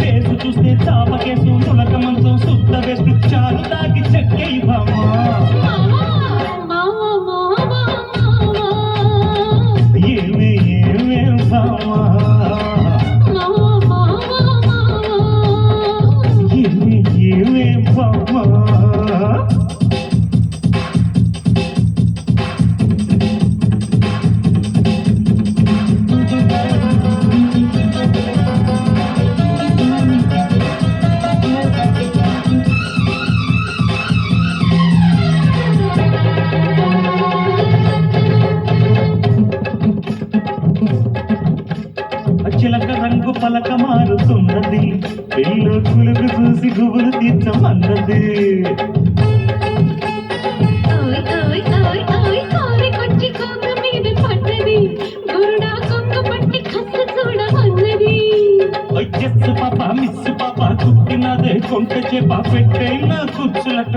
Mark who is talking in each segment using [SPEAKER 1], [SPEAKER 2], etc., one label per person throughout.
[SPEAKER 1] Case చూస్తే చాప case నులక మంచం శుద్ధ వేసు చాలు తాగి చెక్కై భామా పలక మారుతున్నది. పెళ్ళో కులుగు చూసి గుబులు తీర్చమన్నది. ఎస్ పాప మిస్ పాప కుట్టినదే కొంట చేప పెట్టైన కుచ్చులట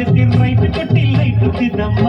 [SPEAKER 1] வெளிச்சத்தில் ரைட்டு கொட்டில் லைட்டு சிதம்மா